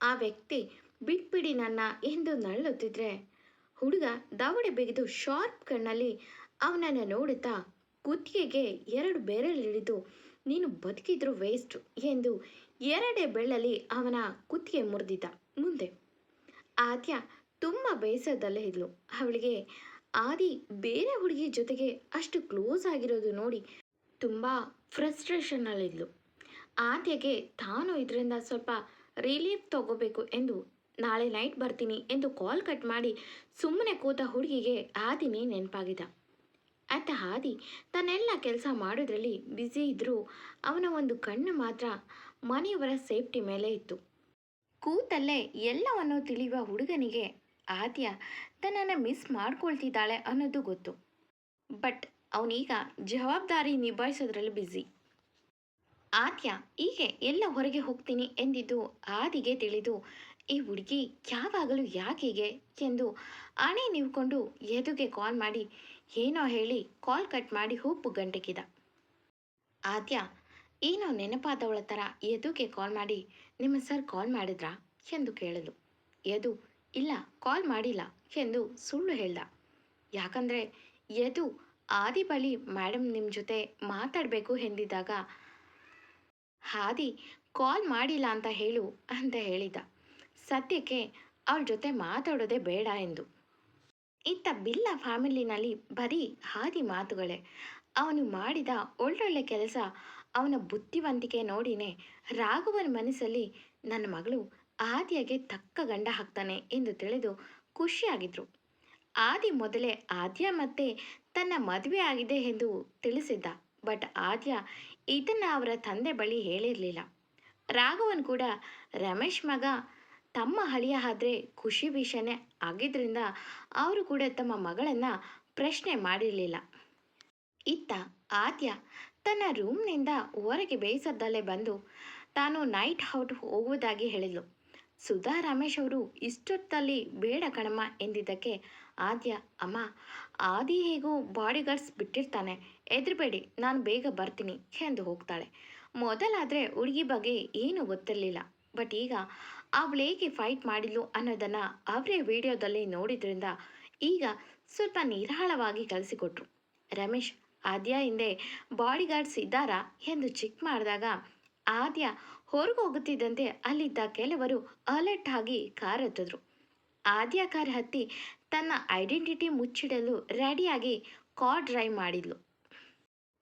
ಆ ವ್ಯಕ್ತಿ ಬಿಟ್ಬಿಡಿ ನನ್ನ ಎಂದು ನಳ್ಳುತ್ತಿದ್ರೆ ಹುಡುಗ ದವಡೆ ಬಿಗಿದು ಶಾರ್ಪ್ ಕಣ್ಣಲ್ಲಿ ಅವನನ್ನು ನೋಡುತ್ತಾ ಕುತ್ತಿಗೆಗೆ ಎರಡು ಬೆರಳಿಡಿದು ನೀನು ಬದುಕಿದ್ರು ವೇಸ್ಟು ಎಂದು ಎರಡೇ ಬೆಳ್ಳಲ್ಲಿ ಅವನ ಕುತ್ತಿಗೆ ಮುರಿದಿದ್ದ ಮುಂದೆ. ಆದ್ಯ ತುಂಬ ಬೇಸರದಲ್ಲೇ ಇದ್ಲು. ಅವಳಿಗೆ ಆದಿ ಬೇರೆ ಹುಡುಗಿ ಜೊತೆಗೆ ಅಷ್ಟು ಕ್ಲೋಸ್ ಆಗಿರೋದು ನೋಡಿ ತುಂಬ ಫ್ರಸ್ಟ್ರೇಷನ್ನಲ್ಲಿದ್ಲು. ಆದ್ಯಗೆ ತಾನು ಇದರಿಂದ ಸ್ವಲ್ಪ ರಿಲೀಫ್ ತಗೋಬೇಕು ಎಂದು ನಾಳೆ ನೈಟ್ ಬರ್ತೀನಿ ಎಂದು ಕಾಲ್ ಕಟ್ ಮಾಡಿ ಸುಮ್ಮನೆ ಕೂತ ಹುಡುಗಿಗೆ ಆದಿನೇ ನೆನಪಾಗಿದ್ದ. ಅತ್ತ ಹಾದಿ ತನ್ನೆಲ್ಲ ಕೆಲಸ ಮಾಡೋದ್ರಲ್ಲಿ ಬ್ಯುಸಿ ಇದ್ದರೂ ಅವನ ಒಂದು ಕಣ್ಣು ಮಾತ್ರ ಮನೆಯವರ ಸೇಫ್ಟಿ ಮೇಲೆ ಇತ್ತು. ಕೂತಲ್ಲೇ ಎಲ್ಲವನ್ನು ತಿಳಿಯುವ ಹುಡುಗನಿಗೆ ಆದ್ಯ ತನ್ನನ್ನು ಮಿಸ್ ಮಾಡ್ಕೊಳ್ತಿದ್ದಾಳೆ ಅನ್ನೋದು ಗೊತ್ತು. ಬಟ್ ಅವನೀಗ ಜವಾಬ್ದಾರಿ ನಿಭಾಯಿಸೋದ್ರಲ್ಲಿ ಬ್ಯುಸಿ ಆದ್ಯ ಹೀಗೆ ಎಲ್ಲ ಹೊರಗೆ ಹೋಗ್ತೀನಿ ಎಂದಿದ್ದು ಆದಿಗೆ ತಿಳಿದು, ಈ ಹುಡುಗಿ ಯಾವಾಗಲೂ ಯಾಕೀಗೆ ಎಂದು ಆಣೆ ನೀವ್ಕೊಂಡು ಎದುಗೆ ಕಾಲ್ ಮಾಡಿ, ಏನೋ ಹೇಳಿ ಕಾಲ್ ಕಟ್ ಮಾಡಿ ಹೂಪು ಗಂಟೆಗಿದ. ಆದ್ಯ ಏನೋ ನೆನಪಾದವಳ ಥರ ಎದುಗೆ ಕಾಲ್ ಮಾಡಿ, ನಿಮ್ಮ ಸರ್ ಕಾಲ್ ಮಾಡಿದ್ರಾ ಎಂದು ಕೇಳಲು. ಎದು, ಇಲ್ಲ ಕಾಲ್ ಮಾಡಿಲ್ಲ ಎಂದು ಸುಳ್ಳು ಹೇಳ್ದ. ಯಾಕಂದರೆ ಎದು ಆದಿ ಬಳಿ ಮೇಡಮ್ ನಿಮ್ಮ ಜೊತೆ ಮಾತಾಡಬೇಕು ಎಂದಿದ್ದಾಗ ಹಾದಿ, ಕಾಲ್ ಮಾಡಿಲ್ಲ ಅಂತ ಹೇಳು ಅಂತ ಹೇಳಿದ. ಸದ್ಯಕ್ಕೆ ಅವಳ ಜೊತೆ ಮಾತಾಡೋದೇ ಬೇಡ ಎಂದು. ಇತ್ತ ಬಿಲ್ಲ ಫ್ಯಾಮಿಲಿನಲ್ಲಿ ಬರೀ ಹಾದಿ ಮಾತುಗಳೇ. ಅವನು ಮಾಡಿದ ಒಳ್ಳೊಳ್ಳೆ ಕೆಲಸ ಅವನ ಬುದ್ಧಿವಂತಿಕೆ ನೋಡಿನೇ ರಾಘವನ ಮನಸ್ಸಲ್ಲಿ ನನ್ನ ಮಗಳು ಆದಿಯಾಗೆ ತಕ್ಕ ಗಂಡ ಹಾಕ್ತಾನೆ ಎಂದು ತಿಳಿದು ಖುಷಿಯಾಗಿದ್ರು. ಆದಿ ಮೊದಲೇ ಆದ್ಯ ಮತ್ತೆ ತನ್ನ ಮದುವೆ ಆಗಿದೆ ಎಂದು ತಿಳಿಸಿದ್ದ. ಬಟ್ ಆದ್ಯ ಇದನ್ನು ಅವರ ತಂದೆ ಬಳಿ ಹೇಳಿರಲಿಲ್ಲ. ರಾಘವನ್ ಕೂಡ ರಮೇಶ್ ಮಗ ತಮ್ಮ ಹಳಿಯ ಆದ್ರೆ ಖುಷಿ ವಿಷಯನೇ ಆಗಿದ್ರಿಂದ ಅವರು ಕೂಡ ತಮ್ಮ ಮಗಳನ್ನು ಪ್ರಶ್ನೆ ಮಾಡಿರಲಿಲ್ಲ. ಇತ್ತ ಆದ್ಯ ತನ್ನ ರೂಮ್ನಿಂದ ಹೊರಗೆ ಬೇಯಿಸದ್ದಲ್ಲೇ ಬಂದು ತಾನು ನೈಟ್ ಔಟ್ ಹೋಗುವುದಾಗಿ ಹೇಳಿದ್ಲು. ಸುಧಾ ರಮೇಶ್ ಅವರು ಇಷ್ಟೊತ್ತಲ್ಲಿ ಬೇಡ ಕಣಮ್ಮ ಎಂದಿದ್ದಕ್ಕೆ ಆದ್ಯ, ಅಮ್ಮ, ಆದಿ ಹೇಗೂ ಬಾಡಿಗಾರ್ಡ್ಸ್ ಬಿಟ್ಟಿರ್ತಾನೆ. ಎದುರುಬೇಡಿ, ನಾನು ಬೇಗ ಬರ್ತೀನಿ ಎಂದು ಹೋಗ್ತಾಳೆ. ಮೊದಲಾದರೆ ಹುಡುಗಿ ಬಗ್ಗೆ ಏನೂ ಗೊತ್ತಿರಲಿಲ್ಲ. ಬಟ್ ಈಗ ಅವಳು ಹೇಗೆ ಫೈಟ್ ಮಾಡಿದ್ಲು ಅನ್ನೋದನ್ನು ಅವರೇ ವಿಡಿಯೋದಲ್ಲಿ ನೋಡಿದ್ರಿಂದ ಈಗ ಸ್ವಲ್ಪ ನಿರಾಳವಾಗಿ ಕಲಿಸಿಕೊಟ್ರು. ರಮೇಶ್, ಆದ್ಯ ಹಿಂದೆ ಬಾಡಿಗಾರ್ಡ್ಸ್ ಇದ್ದಾರಾ ಎಂದು ಚೆಕ್ ಮಾಡಿದಾಗ ಆದ್ಯ ಹೊರಗೆ ಹೋಗುತ್ತಿದ್ದಂತೆ ಅಲ್ಲಿದ್ದ ಕೆಲವರು ಅಲರ್ಟ್ ಆಗಿ ಕಾರ್ ಹತ್ತಿದ್ರು ಆದ್ಯ ಕಾರ್ ಹತ್ತಿ ತನ್ನ ಐಡೆಂಟಿಟಿ ಮುಚ್ಚಿಡಲು ರೆಡಿಯಾಗಿ ಕಾರ್ ಡ್ರೈವ್ ಮಾಡಿದ್ಲು.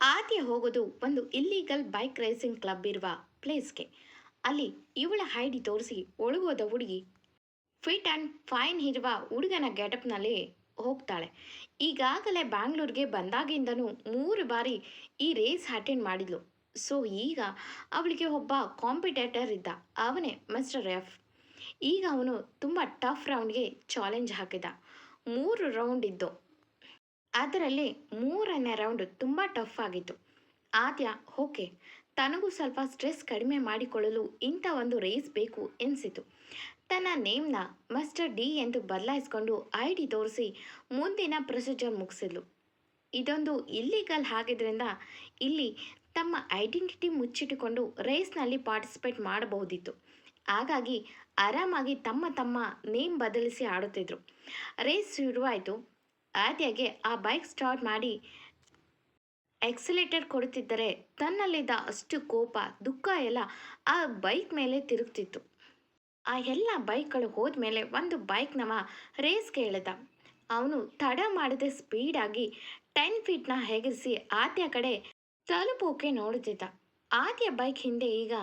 ಆದ್ಯ ಹೋಗೋದು ಒಂದು ಇಲ್ಲೀಗಲ್ ಬೈಕ್ ರೇಸಿಂಗ್ ಕ್ಲಬ್ ಇರುವ ಪ್ಲೇಸ್ಗೆ ಅಲ್ಲಿ ಇವಳ ಹೈಡಿ ತೋರಿಸಿ ಒಳಗೋದ ಹುಡುಗಿ ಫಿಟ್ ಆ್ಯಂಡ್ ಫೈನ್ ಇರುವ ಹುಡುಗನ ಗೆಟಪ್ನಲ್ಲಿ ಹೋಗ್ತಾಳೆ. ಈಗಾಗಲೇ ಬ್ಯಾಂಗ್ಳೂರಿಗೆ ಬಂದಾಗಿಂದನೂ ಮೂರು ಬಾರಿ ಈ ರೇಸ್ ಅಟೆಂಡ್ ಮಾಡಿದ್ಲು. ಸೊ ಈಗ ಅವಳಿಗೆ ಒಬ್ಬ ಕಾಂಪಿಟೇಟರ್ ಇದ್ದ. ಅವನೇ ಮಿಸ್ಟರ್ ಎಫ್ ಈಗ ಅವನು ತುಂಬ ಟಫ್ ರೌಂಡ್ಗೆ ಚಾಲೆಂಜ್ ಹಾಕಿದ. ಮೂರು ರೌಂಡ್ ಇದ್ದು ಅದರಲ್ಲಿ ಮೂರನೇ ರೌಂಡ್ ತುಂಬ ಟಫ್ ಆಗಿತ್ತು. ಆದ್ಯ ಓಕೆ ತನಗೂ ಸ್ವಲ್ಪ ಸ್ಟ್ರೆಸ್ ಕಡಿಮೆ ಮಾಡಿಕೊಳ್ಳಲು ಇಂಥ ಒಂದು ರೇಸ್ ಬೇಕು ಎನಿಸಿತು. ತನ್ನ ನೇಮ್ನ ಮಸ್ಟರ್ ಡಿ ಎಂದು ಬದಲಾಯಿಸಿಕೊಂಡು ಐ ಡಿ ತೋರಿಸಿ ಮುಂದಿನ ಪ್ರೊಸೀಜರ್ ಮುಗಿಸಿದ್ಲು. ಇದೊಂದು ಇಲ್ಲಿಗಲ್ ಆಗಿದ್ದರಿಂದ ಇಲ್ಲಿ ತಮ್ಮ ಐಡೆಂಟಿಟಿ ಮುಚ್ಚಿಟ್ಟುಕೊಂಡು ರೇಸ್ನಲ್ಲಿ ಪಾರ್ಟಿಸಿಪೇಟ್ ಮಾಡಬಹುದಿತ್ತು. ಹಾಗಾಗಿ ಆರಾಮಾಗಿ ತಮ್ಮ ತಮ್ಮ ನೇಮ್ ಬದಲಿಸಿ ಆಡುತ್ತಿದ್ದರು ರೇಸ್ ಶುರುವಾಯಿತು. ಆದ್ಯಗೆ ಆ ಬೈಕ್ ಸ್ಟಾರ್ಟ್ ಮಾಡಿ ಎಕ್ಸಲೇಟರ್ ಕೊಡುತ್ತಿದ್ದರೆ ತನ್ನಲ್ಲಿದ್ದ ಅಷ್ಟು ಕೋಪ, ದುಃಖ ಎಲ್ಲ ಆ ಬೈಕ್ ಮೇಲೆ ತಿರುಗ್ತಿತ್ತು. ಆ ಎಲ್ಲ ಬೈಕ್ಗಳು ಹೋದ್ಮೇಲೆ ಒಂದು ಬೈಕ್ನವ ರೇಸ್ ಕೇಳಿದ. ಅವನು ತಡ ಮಾಡದೆ ಸ್ಪೀಡಾಗಿ ಟೆನ್ ಫೀಟ್ನ ಹೆಗರಿಸಿ ಆದ್ಯ ಕಡೆ ತಲುಪೋಕೆ ನೋಡುತ್ತಿದ್ದ. ಆದ್ಯ ಬೈಕ್ ಹಿಂದೆ ಈಗ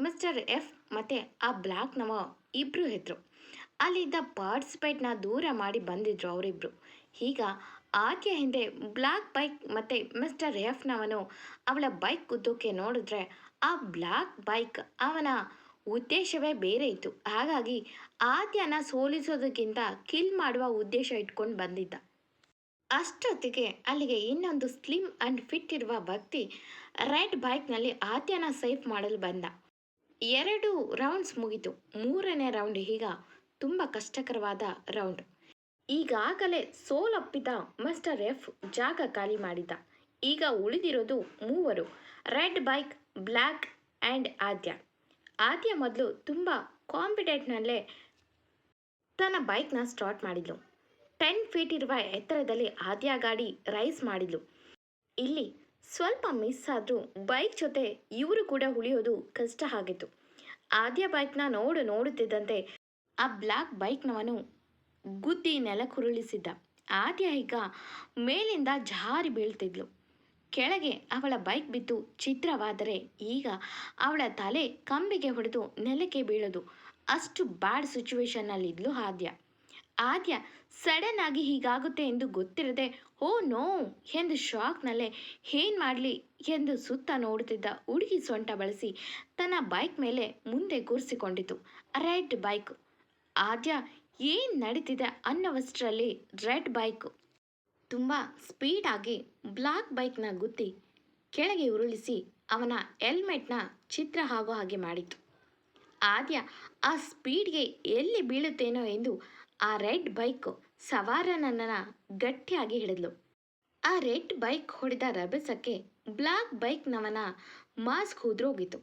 ಮಿಸ್ಟರ್ ಎಫ್ ಮತ್ತು ಆ ಬ್ಲ್ಯಾಕ್ನವ ಇಬ್ಬರು ಇದ್ರು. ಅಲ್ಲಿದ್ದ ಪಾರ್ಟಿಸಿಪೇಟ್ನ ದೂರ ಮಾಡಿ ಬಂದಿದ್ರು ಅವರಿಬ್ಬರು ಈಗ ಆಕೆಯ ಹಿಂದೆ ಬ್ಲ್ಯಾಕ್ ಬೈಕ್ ಮತ್ತು ಮಿಸ್ಟರ್ ಎಫ್ನವನು ಅವಳ ಬೈಕ್ ಉದ್ದಕ್ಕೆ ನೋಡಿದ್ರೆ ಆ ಬ್ಲ್ಯಾಕ್ ಬೈಕ್ ಅವನ ಉದ್ದೇಶವೇ ಬೇರೆ ಇತ್ತು. ಹಾಗಾಗಿ ಆದ್ಯನ ಸೋಲಿಸೋದಕ್ಕಿಂತ ಕಿಲ್ ಮಾಡುವ ಉದ್ದೇಶ ಇಟ್ಕೊಂಡು ಬಂದಿದ್ದ. ಅಷ್ಟೊತ್ತಿಗೆ ಅಲ್ಲಿಗೆ ಇನ್ನೊಂದು ಸ್ಲಿಮ್ ಅಂಡ್ ಫಿಟ್ ಇರುವ ವ್ಯಕ್ತಿ ರೆಡ್ ಬೈಕ್ನಲ್ಲಿ ಆದ್ಯನ ಸೇಫ್ ಮಾಡಲು ಬಂದ. ಎರಡು ರೌಂಡ್ಸ್ ಮುಗಿತು. ಮೂರನೇ ರೌಂಡ್ ಈಗ ತುಂಬ ಕಷ್ಟಕರವಾದ ರೌಂಡ್. ಈಗಾಗಲೇ ಸೋಲಪ್ಪಿದ ಮಸ್ಟರ್ ಎಫ್ ಜಾಗ ಖಾಲಿ ಮಾಡಿದ ಈಗ ಉಳಿದಿರೋದು ಮೂವರು, red bike black and Aadya. Aadya ಮೊದಲು ತುಂಬ ಕಾಂಪಿಟೆಂಟ್ನಲ್ಲೇ ತನ್ನ ಬೈಕ್ನ ಸ್ಟಾರ್ಟ್ ಮಾಡಿದ್ಲು. ಟೆನ್ ಫೀಟ್ ಇರುವ ಎತ್ತರದಲ್ಲಿ ಆದ್ಯ ಗಾಡಿ ರೈಸ್ ಮಾಡಿದ್ಲು. ಇಲ್ಲಿ ಸ್ವಲ್ಪ ಮಿಸ್ ಆದರೂ ಬೈಕ್ ಜೊತೆ ಇವರು ಕೂಡ ಉಳಿಯೋದು ಕಷ್ಟ ಆಗಿತ್ತು. ಆದ್ಯ ಬೈಕ್ನ ನೋಡು ನೋಡುತ್ತಿದ್ದಂತೆ ಆ ಬ್ಲ್ಯಾಕ್ ಬೈಕ್ನವನು ಗುದ್ದಿ ನೆಲಕ್ಕುರುಳಿಸಿದ್ದ. ಆದ್ಯ ಈಗ ಮೇಲಿಂದ ಜಾರಿ ಬೀಳ್ತಿದ್ಲು. ಕೆಳಗೆ ಅವಳ ಬೈಕ್ ಬಿದ್ದು ಚಿತ್ರವಾದರೆ ಈಗ ಅವಳ ತಲೆ ಕಂಬಿಗೆ ಹೊಡೆದು ನೆಲಕ್ಕೆ ಬೀಳೋದು. ಅಷ್ಟು ಬ್ಯಾಡ್ ಸಿಚುವೇಶನ್ನಲ್ಲಿದ್ಲು ಆದ್ಯ. ಆದ್ಯ ಸಡನ್ ಆಗಿ ಹೀಗಾಗುತ್ತೆ ಎಂದು ಗೊತ್ತಿರದೆ, ಓ ನೋ ಎಂದು ಶಾಕ್ನಲ್ಲೇ, ಏನು ಮಾಡಲಿ ಎಂದು ಸುತ್ತ ನೋಡುತ್ತಿದ್ದ ಹುಡುಗಿ ಸೊಂಟ ಬಳಸಿ ತನ್ನ ಬೈಕ್ ಮೇಲೆ ಮುಂದೆ ಕೂರಿಸಿಕೊಂಡಿತು. ರೆಡ್ ಬೈಕ್ ಆದ್ಯ ಏನು ನಡೀತಿದೆ ಅನ್ನೋವಷ್ಟರಲ್ಲಿ ರೆಡ್ ಬೈಕ್ ತುಂಬ ಸ್ಪೀಡಾಗಿ ಬ್ಲಾಕ್ ಬೈಕ್ನ ಗುತ್ತಿ ಕೆಳಗೆ ಉರುಳಿಸಿ ಅವನ ಹೆಲ್ಮೆಟ್ನ ಚಿತ್ರ ಆಗೋ ಹಾಗೆ ಮಾಡಿತು. ಆದ್ಯ, ಆ ಸ್ಪೀಡ್ಗೆ ಎಲ್ಲಿ ಬೀಳುತ್ತೇನೋ ಎಂದು ಆ ರೆಡ್ ಬೈಕ್ ಸವಾರನನ್ನ ಗಟ್ಟಿಯಾಗಿ ಹಿಡಿದ್ಲು. ಆ ರೆಡ್ ಬೈಕ್ ಹೊಡೆದ ರಭಸಕ್ಕೆ ಬ್ಲಾಕ್ ಬೈಕ್ನವನ ಮಾಸ್ಕ್ ಉದುರೋಗಿತು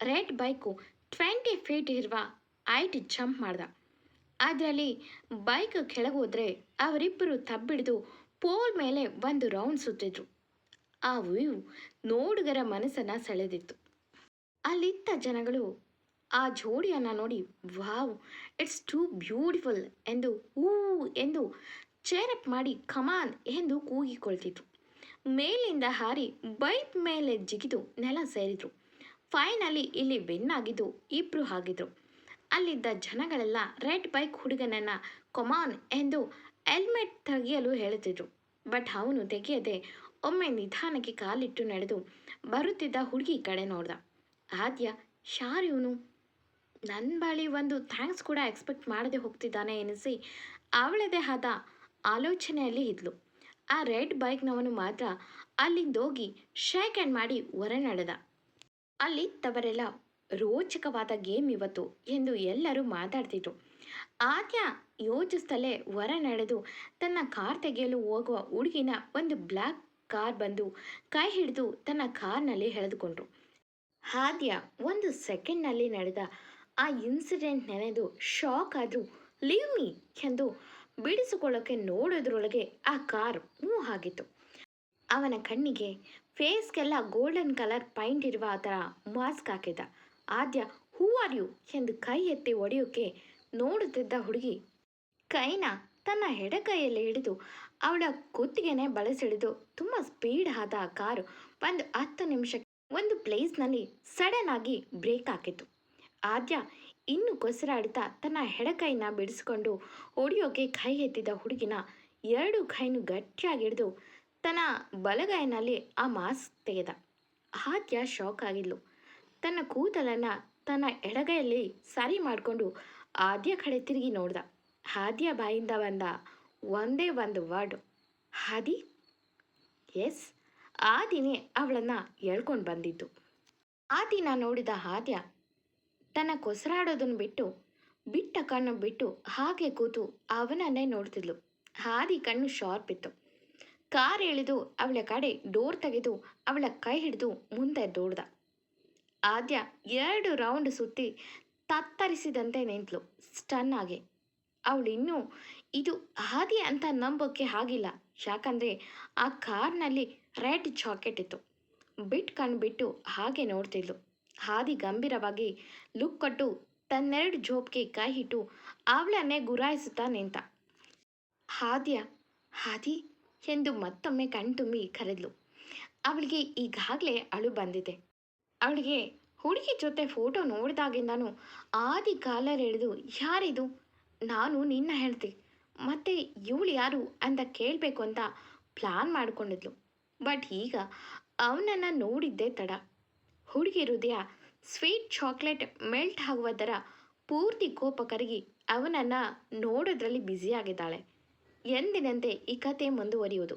ರೆಡ್ ಬೈಕು ಟ್ವೆಂಟಿ ಫೀಟ್ ಇರುವ ಐಟ್ ಜಂಪ್ ಮಾಡ್ದ. ಅದರಲ್ಲಿ ಬೈಕ್ ಕೆಳಗೋದ್ರೆ ಅವರಿಬ್ಬರು ತಬ್ಬಿಡಿದು ಪೋಲ್ ಮೇಲೆ ಒಂದು ರೌಂಡ್ ಸುತ್ತಿದ್ರು. ಆ ವ್ಯೂ ನೋಡುಗರ ಮನಸ್ಸನ್ನು ಸೆಳೆದಿತ್ತು. ಅಲ್ಲಿದ್ದ ಜನಗಳು ಆ ಜೋಡಿಯನ್ನು ನೋಡಿ, ವಾವ್, ಇಟ್ಸ್ ಟೂ ಬ್ಯೂಟಿಫುಲ್ ಎಂದು ಹೂ ಎಂದು ಚೇರಪ್ ಮಾಡಿ ಕಮಾನ್ ಎಂದು ಕೂಗಿಕೊಳ್ತಿದ್ರು. ಮೇಲಿಂದ ಹಾರಿ ಬೈಕ್ ಮೇಲೆ ಜಿಗಿದು ನೆಲ ಸೇರಿದ್ರು. ಫೈನಲಿ ಇಲ್ಲಿ ವಿನ್ ಇಬ್ಬರು ಆಗಿದ್ರು. ಅಲ್ಲಿದ್ದ ಜನಗಳೆಲ್ಲ ರೆಡ್ ಬೈಕ್ ಹುಡುಗನನ್ನ ಕೊಮಾನ್ ಎಂದು ಹೆಲ್ಮೆಟ್ ತೆಗೆಯಲು ಹೇಳುತ್ತಿದ್ರು. ಬಟ್ ಅವನು ತೆಗೆಯದೆ ಒಮ್ಮೆ ನಿಧಾನಕ್ಕೆ ಕಾಲಿಟ್ಟು ನಡೆದು ಬರುತ್ತಿದ್ದ ಹುಡುಗಿ ಕಡೆ ನೋಡ್ದ. ಆದ್ಯ ಶಾರ್ ಇವನು ನನ್ನ ಬಳಿ ಒಂದು ಥ್ಯಾಂಕ್ಸ್ ಕೂಡ ಎಕ್ಸ್ಪೆಕ್ಟ್ ಮಾಡದೆ ಹೋಗ್ತಿದ್ದಾನೆ ಎನಿಸಿ ಅವಳದೇ ಆದ ಆಲೋಚನೆಯಲ್ಲಿ ಇದ್ಲು. ಆ ರೆಡ್ ಬೈಕ್ನವನು ಮಾತ್ರ ಅಲ್ಲಿಂದೋಗಿ ಶೇಕ್ ಆ್ಯಂಡ್ ಮಾಡಿ ಹೊರ ನಡೆದ ಅಲ್ಲಿದ್ದವರೆಲ್ಲ ರೋಚಕವಾದ ಗೇಮ್ ಇವತ್ತು ಎಂದು ಎಲ್ಲರೂ ಮಾತಾಡ್ತಿದ್ರು. ಆದ್ಯ ಯೋಚಿಸ್ತಲೇ ಹೊರ ನಡೆದು ತನ್ನ ಕಾರ್ ತೆಗೆಯಲು ಹೋಗುವ ಹುಡುಗಿನ ಒಂದು ಬ್ಲ್ಯಾಕ್ ಕಾರ್ ಬಂದು ಕೈ ಹಿಡಿದು ತನ್ನ ಕಾರ್ನಲ್ಲಿ ಎಳೆದುಕೊಂಡ್ರು. ಆದ್ಯ ಒಂದು ಸೆಕೆಂಡ್ನಲ್ಲಿ ನಡೆದ ಆ ಇನ್ಸಿಡೆಂಟ್ ನೆನೆದು ಶಾಕ್ ಆದರೂ, ಲೀವ್ ಮೀ ಎಂದು ಬಿಡಿಸಿಕೊಳ್ಳೋಕೆ ನೋಡೋದ್ರೊಳಗೆ ಆ ಕಾರ್ ಮೂವ್ ಆಗಿತ್ತು. ಅವನ ಕಣ್ಣಿಗೆ ಫೇಸ್ಗೆಲ್ಲ ಗೋಲ್ಡನ್ ಕಲರ್ ಪೈಂಟ್ ಇರುವ ಆ ಥರ ಮಾಸ್ಕ್ ಹಾಕಿದ್ದ. Aadya, who you? ಎಂದು ಕೈ ಎತ್ತಿ ಒಡೆಯೋಕೆ ನೋಡುತ್ತಿದ್ದ ಹುಡುಗಿ ಕೈನ ತನ್ನ ಎಡಕೈಯಲ್ಲಿ ಹಿಡಿದು ಅವಳ ಕುತ್ತಿಗೆನೆ ಬಳಸಿಡಿದು ತುಂಬ ಸ್ಪೀಡ್ ಆದ ಕಾರು ಒಂದು ಹತ್ತು ನಿಮಿಷಕ್ಕೆ ಒಂದು ಪ್ಲೇಸ್ನಲ್ಲಿ ಸಡನ್ ಆಗಿ ಬ್ರೇಕ್ ಹಾಕಿತು ಆದ್ಯ ಇನ್ನು ಕೊಸರಾಡ್ತಾ ತನ್ನ ಎಡಕೈನ ಬಿಡಿಸಿಕೊಂಡು ಒಡೆಯೋಕೆ ಕೈ ಎತ್ತಿದ ಹುಡುಗಿನ ಎರಡು ಕೈನು ಗಟ್ಟಿಯಾಗಿ ಹಿಡಿದು ತನ್ನ ಬಲಗೈನಲ್ಲಿ ಆ ಮಾಸ್ಕ್ ತೆಗೆದ. ಆದ್ಯ ಶಾಕ್ ಆಗಿದ್ಲು. ತನ್ನ ಕೂದಲನ್ನು ತನ್ನ ಎಡಗೈಯಲ್ಲಿ ಸರಿ ಮಾಡಿಕೊಂಡು ಆದ್ಯ ಕಡೆ ತಿರುಗಿ ನೋಡ್ದ. ಆದ್ಯ ಬಾಯಿಂದ ಬಂದ ಒಂದೇ ಒಂದು ವರ್ಡ್ ಹಾದಿ ಎಸ್ ಆದಿನೇ ದಿನೇ ಅವಳನ್ನು ಎಳ್ಕೊಂಡು ಬಂದಿದ್ದು. ಆದಿನ ದಿನ ನೋಡಿದ ಆದ್ಯ ತನ್ನ ಕೊಸರಾಡೋದನ್ನು ಬಿಟ್ಟು, ಬಿಟ್ಟ ಕಣ್ಣು ಬಿಟ್ಟು ಹಾಗೆ ಕೂತು ಅವನನ್ನೇ ನೋಡ್ತಿದ್ಲು. ಹಾದಿ ಕಣ್ಣು ಶಾರ್ಪ್ ಇತ್ತು. ಕಾರ್ ಎಳೆದು ಅವಳ ಕಡೆ ಡೋರ್ ತೆಗೆದು ಅವಳ ಕೈ ಹಿಡಿದು ಮುಂದೆ ದೋಡ್ದ. ಆದ್ಯ ಎರಡು ರೌಂಡ್ ಸುತ್ತಿ ತತ್ತರಿಸಿದಂತೆ ನಿಂತಳು ಸ್ಟನ್ ಆಗಿ ಅವಳಿನ್ನೂ ಇದು ಹಾದಿ ಅಂತ ನಂಬೋಕ್ಕೆ ಆಗಿಲ್ಲ. ಯಾಕಂದರೆ ಆ ಕಾರ್ನಲ್ಲಿ ರೆಡ್ ಜಾಕೆಟ್ ಇತ್ತು. ಬಿಟ್ ಕಣ್ಬಿಟ್ಟು ಹಾಗೆ ನೋಡ್ತಿದ್ಲು. ಹಾದಿ ಗಂಭೀರವಾಗಿ ಲುಕ್ ಕೊಟ್ಟು ತನ್ನೆರಡು ಜೋಬ್ಗೆ ಕೈ ಇಟ್ಟು ಅವಳನ್ನೇ ಗುರಾಯಿಸುತ್ತಾ ನಿಂತ. ಹಾದ್ಯ ಹಾದಿ ಎಂದು ಮತ್ತೊಮ್ಮೆ ಕಣ್ತುಂಬಿ ಕರೆದ್ಲು. ಅವಳಿಗೆ ಈಗಾಗಲೇ ಅಳು ಬಂದಿದೆ. ಅವಳಿಗೆ ಹುಡುಗಿ ಜೊತೆ ಫೋಟೋ ನೋಡಿದಾಗಿಂದನೂ ಆದಿ ಕಾಲರ್ ಎಳೆದು, ಯಾರಿದು? ನಾನು ನಿನ್ನ ಹೇಳ್ತಿ ಮತ್ತೆ ಇವಳು ಯಾರು ಅಂತ ಕೇಳಬೇಕು ಅಂತ ಪ್ಲಾನ್ ಮಾಡಿಕೊಂಡಿದ್ಲು. ಬಟ್ ಈಗ ಅವನನ್ನು ನೋಡಿದ್ದೇ ತಡ. ಹುಡುಗಿ ಹೃದಯ ಸ್ವೀಟ್ ಚಾಕ್ಲೇಟ್ ಮೆಲ್ಟ್ ಆಗುವ ಥರ ಪೂರ್ತಿ ಕೋಪ ಕರಗಿ ಅವನನ್ನು ನೋಡೋದ್ರಲ್ಲಿ ಬ್ಯುಸಿಯಾಗಿದ್ದಾಳೆ ಎಂದಿನಂತೆ ಈ ಕತೆ ಮುಂದುವರಿಯುವುದು.